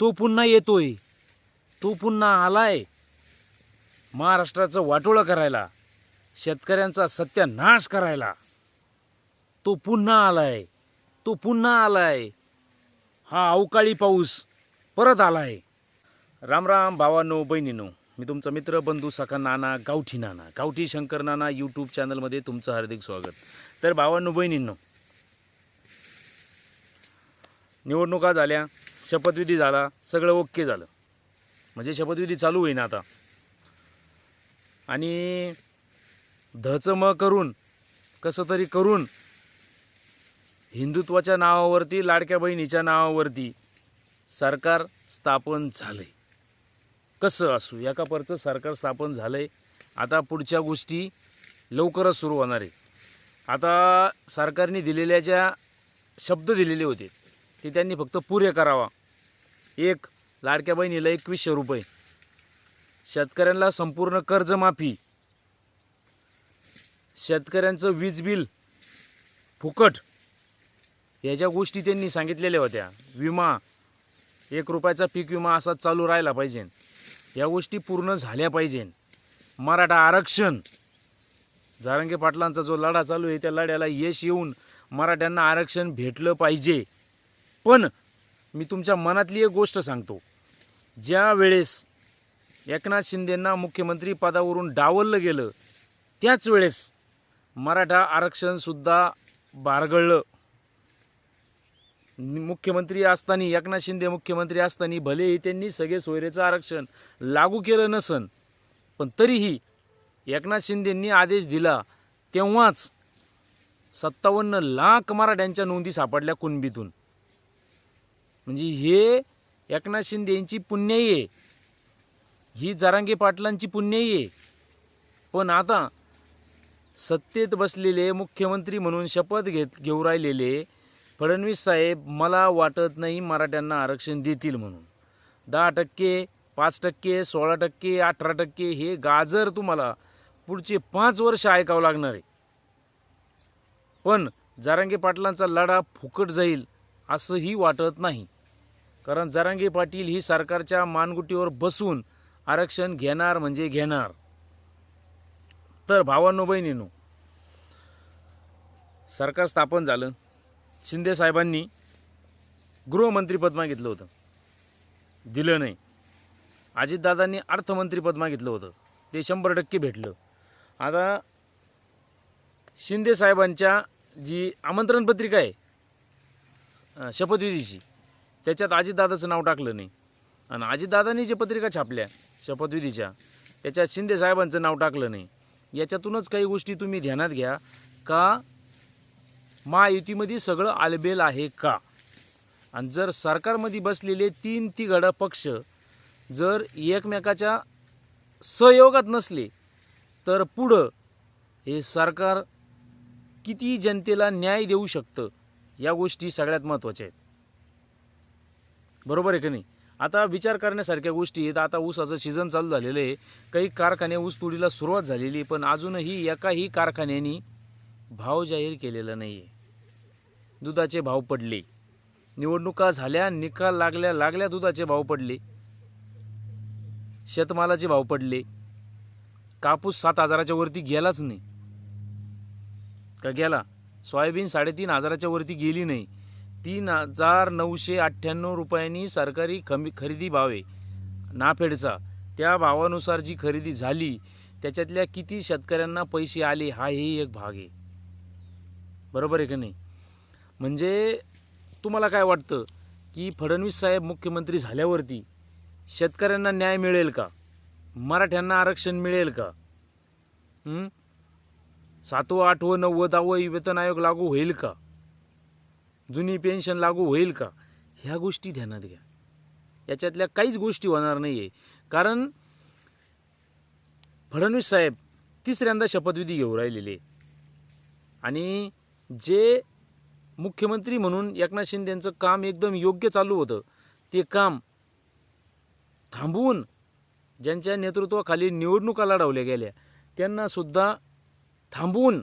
तो पुन्हा येतोय. तो पुन्हा आलाय. महाराष्ट्राचं वाटोळं करायला. शेतकऱ्यांचा सत्यानाश करायला. तो पुन्हा आलाय. तो पुन्हा आलाय. हा अवकाळी पाऊस परत आलाय. राम राम भावांनो बहिणीनो. मी तुमचा मित्र बंधू सखा नाना गावठी नाना. गावठी शंकर नाना यूट्यूब चॅनलमध्ये तुमचं हार्दिक स्वागत. तर भावांनो बहिणींनो निवडणुका झाल्या. शपथविधी झाला सगळं ओके झालं. म्हणजे शपथविधी चालू होईन आता. आणि धचं म करून कसं तरी करून हिंदुत्वाच्या नावावरती लाडक्या बहिणीच्या नावावरती सरकार स्थापन झालंय. कसं असू एका परचं सरकार स्थापन झालंय आता पुढच्या गोष्टी लवकरच सुरू होणार आहे. आता सरकारने दिलेल्या ज्या शब्द दिलेले होते ते त्यांनी फक्त पुरे करावा. एक लाडक्या बहिणीला एकवीसशे रुपये. शेतकऱ्यांना संपूर्ण कर्जमाफी. शेतकऱ्यांचं वीज बिल फुकट ह्याच्या गोष्टी त्यांनी सांगितलेल्या होत्या. विमा एक रुपयाचा पीक विमा असा चालू राहिला पाहिजे. या गोष्टी पूर्ण झाल्या पाहिजे. मराठा आरक्षण. जारंगे पाटलांचा जो लढा चालू आहे त्या लढ्याला यश येऊन मराठ्यांना आरक्षण भेटलं पाहिजे. पण मी तुमच्या मनातली एक गोष्ट सांगतो. ज्या वेळेस एकनाथ शिंदेंना मुख्यमंत्री पदावरून डावललं गेलं त्याच वेळेस मराठा आरक्षणसुद्धा बारगळलं. मुख्यमंत्री असताना एकनाथ शिंदे मुख्यमंत्री असताना भलेही त्यांनी सगळे सोयरेचं आरक्षण लागू केलं नसन पण तरीही एकनाथ शिंदेंनी आदेश दिला तेव्हाच सत्तावन्न लाख मराठ्यांच्या नोंदी सापडल्या कुणबीतून. म्हणजे हे एकनाथ शिंदे यांची पुण्याई आहे. ही जरांगे पाटलांची पुण्याई आहे. पण आता सत्तेत बसलेले मुख्यमंत्री म्हणून शपथ घेत घेऊ राहिलेले फडणवीस साहेब मला वाटत नाही मराठ्यांना आरक्षण देतील म्हणून. दहा टक्के पाच टक्के सोळा टक्के अठरा टक्के हे गाजर तुम्हाला पुढचे पाच वर्ष ऐकावं लागणार आहे. पण जारांगे पाटलांचा लढा फुकट जाईल असंही वाटत नाही. कारण जरांगे पाटील ही सरकारच्या मानगुटीवर बसून आरक्षण घेणार म्हणजे घेणार. तर भावांनो बहिणीनो सरकार स्थापन झालं. शिंदे साहेबांनी गृहमंत्रीपद मागितलं होतं. दिलं नाही. अजितदादांनी अर्थमंत्रीपद मागितलं होतं. ते शंभर टक्के भेटलं. आता शिंदे साहेबांच्या जी आमंत्रण पत्रिका आहे शपथविधीची त्याच्यात अजितदादाचं नाव टाकलं नाही. आणि अजितदादांनी जे पत्रिका छापल्या शपथविधीच्या त्याच्यात शिंदेसाहेबांचं नाव टाकलं नाही. याच्यातूनच काही गोष्टी तुम्ही ध्यानात घ्या. का? महायुतीमध्ये सगळं आलबेल आहे का? आणि जर सरकारमध्ये बसलेले तीन तिघड पक्ष जर एकमेकाच्या सहयोगात नसले तर पुढं हे सरकार किती जनतेला न्याय देऊ शकतं? या गोष्टी सगळ्यात महत्त्वाच्या आहेत. बरोबर आहे का नाही? आता विचार करण्यासारख्या गोष्टी आहेत. आता ऊसाचं सीझन चालू झालेलं आहे. काही कारखाने ऊस तोडीला सुरुवात झालेली पण अजूनही एकाही कारखान्यानी भाव जाहीर केलेला नाही आहे दुधाचे भाव पडले. निवडणुका झाल्या निकाल लागल्या लागल्या दुधाचे भाव पडले. शेतमालाचे भाव पडले. कापूस सात हजाराच्या वरती गेलाच नाही. का गेला? सोयाबीन साडेतीन हजाराच्या वरती गेली नाही. तीन हजार नऊशे अठ्ठ्याण्णव रुपयांनी सरकारी खमी खरेदी भावे नाफेडचा. त्या भावानुसार जी खरेदी झाली त्याच्यातल्या किती शेतकऱ्यांना पैसे आले हाही एक भाग आहे. बरोबर आहे का नाही? म्हणजे तुम्हाला काय वाटतं की फडणवीस साहेब मुख्यमंत्री झाल्यावरती शेतकऱ्यांना न्याय मिळेल का? मराठ्यांना आरक्षण मिळेल का? सातवं आठवं नव्वद दहावं वेतन आयोग लागू होईल का? जुनी पेन्शन लागू होईल का? ह्या गोष्टी ध्यानात घ्या. याच्यातल्या काहीच गोष्टी होणार नाही आहे कारण फडणवीस साहेब तिसऱ्यांदा शपथविधी घेऊ राहिलेले. आहे. आणि जे मुख्यमंत्री म्हणून एकनाथ शिंदेचं काम एकदम योग्य चालू होतं ते काम थांबवून ज्यांच्या नेतृत्वाखाली निवडणुका लढवल्या गेल्या त्यांना सुद्धा थांबवून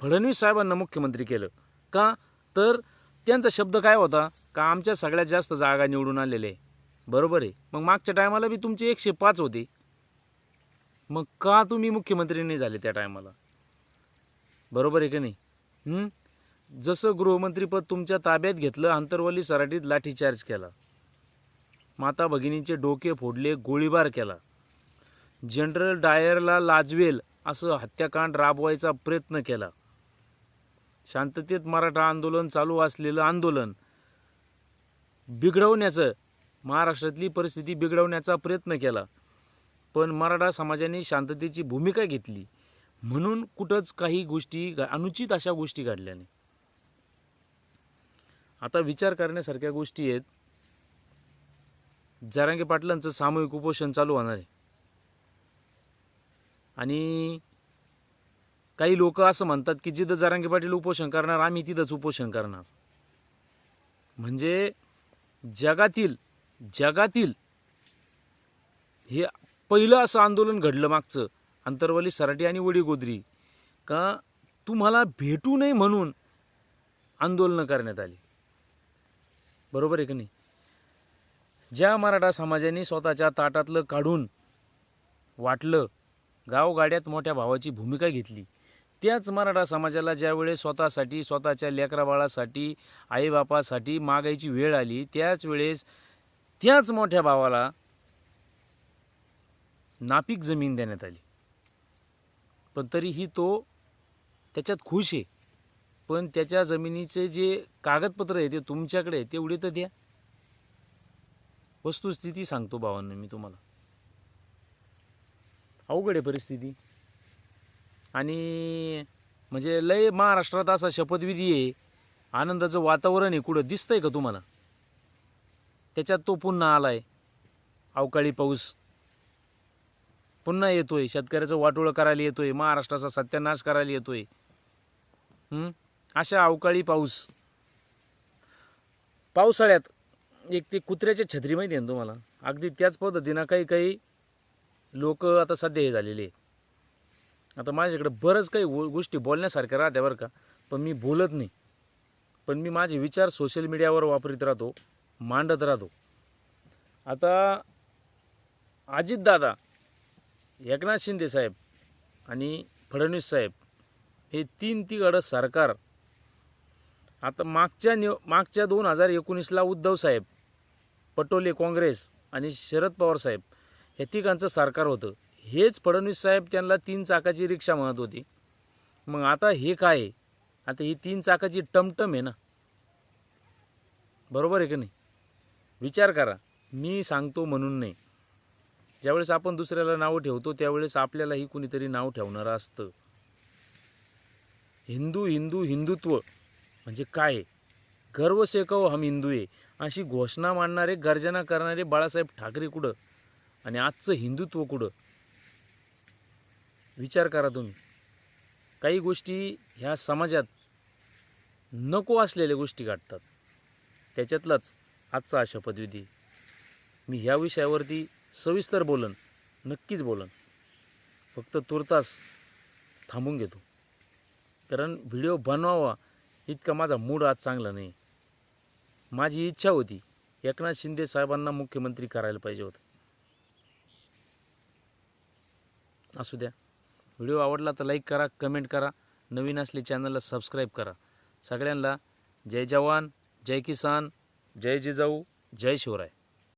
फडणवीस साहेबांना मुख्यमंत्री केलं. का? तर त्यांचा शब्द काय होता? का आमच्या सगळ्यात जास्त जागा निवडून आलेले आहे. बरोबर आहे. मग मागच्या टायमाला बी तुमचे एकशे पाच होते. मग का तुम्ही मुख्यमंत्री नाही झाले त्या टायमाला? बरोबर आहे का नाही? जसं गृहमंत्रीपद तुमच्या ताब्यात घेतलं आंतरवली सराटीत लाठीचार्ज केला. माता भगिनींचे डोके फोडले गोळीबार केला. जनरल डायरला लाजवेल असं हत्याकांड राबवायचा प्रयत्न केला. शांततेत मराठा आंदोलन चालू असलेलं आंदोलन बिघडवण्याचं महाराष्ट्रातली परिस्थिती बिघडवण्याचा प्रयत्न केला. पण मराठा समाजाने शांततेची भूमिका घेतली. म्हणून कुठंच काही गोष्टी घ- अनुचित अशा गोष्टी घडल्या नाही. आता विचार करण्यासारख्या गोष्टी आहेत. जरांगे पाटलांचं सामूहिक उपोषण चालू होणार आहे. आणि काही लोक असं म्हणतात की जिथं जरांगे पाटील उपोषण करणार आम्ही तिथंच उपोषण करणार. म्हणजे जगातील जगातील हे पहिलं असं आंदोलन घडलं मागचं अंतरवली सराटी आणि वडीगोदरी का तुम्हाला भेटू नये म्हणून आंदोलनं करण्यात आली. बरोबर आहे की नाही? ज्या मराठा समाजाने स्वतःच्या ताटातलं काढून वाटलं गावगाड्यात मोठ्या भावाची भूमिका घेतली त्याच मराठा समाजाला ज्यावेळेस स्वतःसाठी स्वतःच्या लेकराबाळासाठी आईबापासाठी मागायची वेळ आली त्याच वेळेस त्याच मोठ्या भावाला नापीक जमीन देण्यात आली. पण तरीही तो त्याच्यात खुश आहे. पण त्याच्या जमिनीचे जे कागदपत्र आहे ते तुमच्याकडे आहे तेवढे तर द्या. वस्तुस्थिती सांगतो भावांना मी तुम्हाला. अवघड आहे परिस्थिती. आणि म्हणजे लय महाराष्ट्रात असा शपथविधी आहे. आनंदाचं वातावरण आहे. कुठं दिसतंय का तुम्हाला? त्याच्यात तो पुन्हा आलाय. अवकाळी पाऊस. पुन्हा येतोय. शेतकऱ्याचं वाटोळं करायला येतोय. महाराष्ट्राचा सत्यानाश करायला येतोय. अशा अवकाळी पाऊस. पावसाळ्यात एक ते कुत्र्याच्या छत्री माहिती आहे ना तुम्हाला? अगदी त्याच पद्धतीनं काही काही लोक आता सध्या हे झालेले आहे आता माझ्याकडे बरंच काही गोष्टी बोलण्यासारख्या राहत्या बरं का. पण मी बोलत नाही. पण मी माझे विचार सोशल मीडियावर वापरीत राहतो मांडत राहतो. आता अजितदादा एकनाथ शिंदे साहेब आणि फडणवीस साहेब हे तीन तिघड सरकार. आता मागच्या निव मागच्या दोन हजार एकोणीसला उद्धव साहेब पटोले काँग्रेस आणि शरद पवार साहेब हे तिघांचं सरकार होतं. हेच फडणवीस साहेब त्यांना तीन चाकाची रिक्षा म्हणत होती. मग आता हे काय? आहे आता ही तीन चाकाची टमटम आहे ना. बरोबर आहे का नाही? विचार करा. मी सांगतो म्हणून नाही. ज्यावेळेस आपण दुसऱ्याला नावं ठेवतो त्यावेळेस आपल्यालाही कुणीतरी नाव ठेवणारं असतं. हिंदू हिंदू हिंदुत्व म्हणजे काय? आहे? गर्व सेकव हम हिंदू आहे अशी घोषणा मांडणारे गर्जना करणारे बाळासाहेब ठाकरे कुठं? आणि आजचं हिंदुत्व कुठं? विचार करा तुम्ही. काही गोष्टी ह्या समाजात नको असलेल्या गोष्टी काढतात त्याच्यातलाच आजचा अशा पदविधी मी ह्या विषयावरती सविस्तर बोलन नक्कीच बोलन. फक्त तुर्तास थांबून घेतो. कारण व्हिडिओ बनवावा इतका माझा मूड आज चांगला नाही. माझी इच्छा होती एकनाथ शिंदे साहेबांना मुख्यमंत्री करायला पाहिजे होतं. असू द्या. व्हिडिओ आवडला तर लाईक करा कमेंट करा. नवीन असले चॅनलला सबस्क्राईब करा. सगळ्यांना जय जवान जय किसान जय जिजाऊ जय शिवराय.